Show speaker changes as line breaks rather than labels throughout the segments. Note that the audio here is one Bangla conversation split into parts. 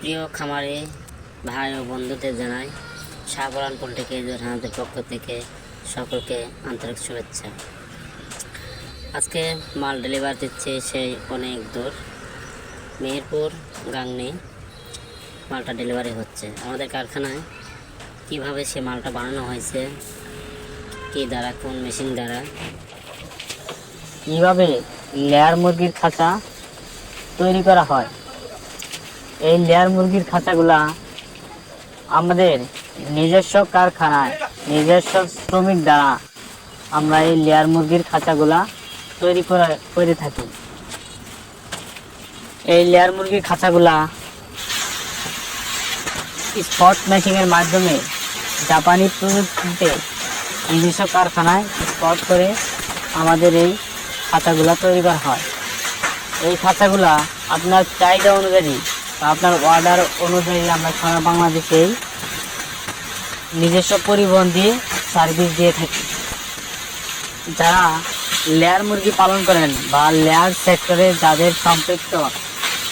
প্রিয় খামারে ভাই ও বন্ধুদের জানাই সাবরান পোল্ট্রি হানাদের পক্ষ থেকে সকলকে আন্তরিক শুভেচ্ছা। আজকে মাল ডেলিভার দিচ্ছে সেই অনেক দূর, মেহেরপুর, গাংনি। মালটা ডেলিভারি হচ্ছে। আমাদের কারখানায় কীভাবে সে মালটা বানানো হয়েছে, কী দ্বারা, কোন মেশিন দ্বারা,
কীভাবে লেয়ার মুরগির খাঁচা তৈরি করা হয় এই লেয়ার মুরগির খাঁচাগুলা আমাদের নিজস্ব কারখানায়, নিজস্ব শ্রমিক দ্বারা আমরা এই লেয়ার মুরগির খাঁচাগুলা তৈরি করে করে থাকি। এই লেয়ার মুরগির খাঁচাগুলা স্পট মেশিংয়ের মাধ্যমে জাপানি প্রযুক্তিতে নিজস্ব কারখানায় স্পট করে আমাদের এই খাঁচাগুলা তৈরি করা হয়। এই খাঁচাগুলা আপনার চাহিদা অনুযায়ী আপনার অর্ডার অনুযায়ী আমরা সারা বাংলাদেশেই নিজস্ব পরিবহন দিয়ে সার্ভিস দিয়ে থাকি। যারা লেয়ার মুরগি পালন করেন বা লেয়ার সেক্টরে যাদের সম্পৃক্ত,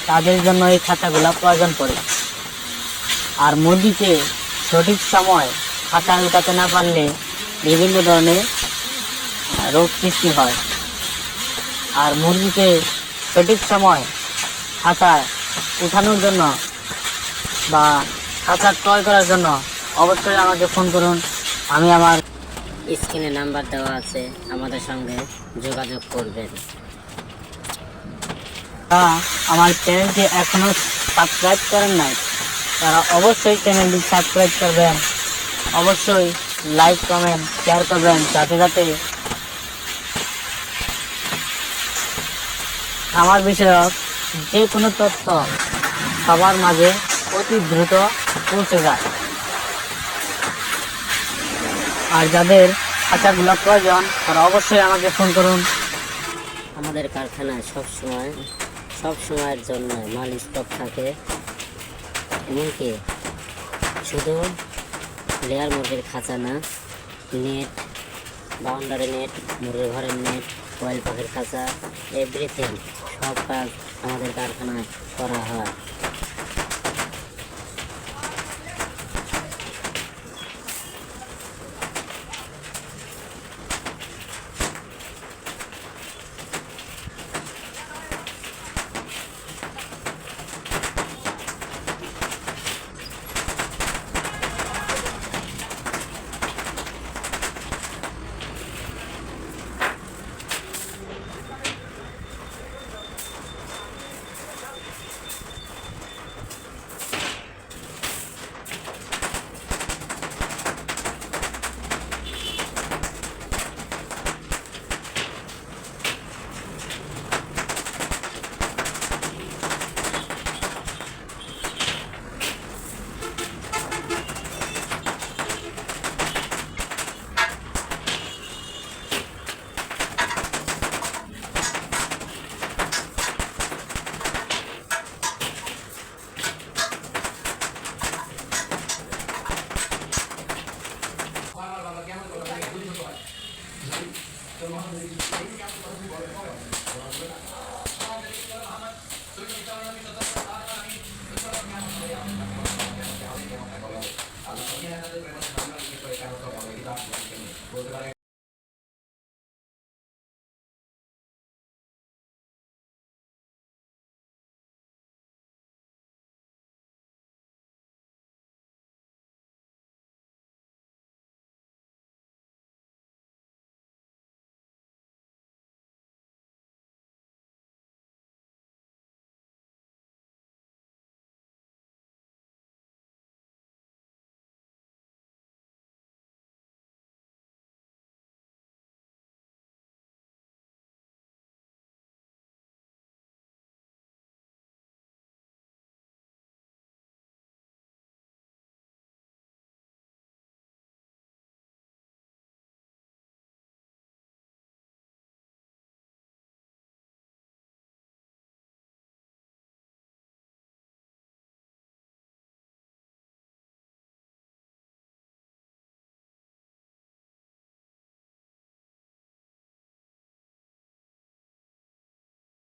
তাদের জন্য এই খাঁচাগুলা প্রয়োজন পড়ে। আর মুরগিকে সঠিক সময় খাঁচা উঠাতে না পারলে বিভিন্ন ধরনের রোগ সৃষ্টি হয়। আর মুরগিকে সঠিক সময় খাঁচায় উঠানোর জন্য বা খাঁচা ক্রয় করার জন্য অবশ্যই আমাকে ফোন করুন। আমি আমার
স্ক্রিনে নাম্বার দেওয়া আছে, আমাদের সঙ্গে যোগাযোগ করবেন।
আমার চ্যানেলটি এখনও সাবস্ক্রাইব করেন নাই, তারা অবশ্যই চ্যানেলটি সাবস্ক্রাইব করবেন। অবশ্যই লাইক, কমেন্ট, শেয়ার করবেন, যাতে যাতে আমার বিষয়ক যে কোনো তথ্য সবার মাঝে অতি দ্রুত পৌঁছে যায়। আর যাদের খাঁচাগুলো প্রয়োজন, তারা অবশ্যই আমাকে ফোন করুন।
আমাদের কারখানায় সব সময়, সব সময়ের জন্য মাল স্টক থাকে। এমনকি শুধু লেয়ার মুরগির খাঁচা না নেট বাউন্ডারি নেট মুরগির ঘরের নেট কয়েল পাখির খাঁচা এভরিথিং সব কাজ আমাদের কারখানায় করা হয়।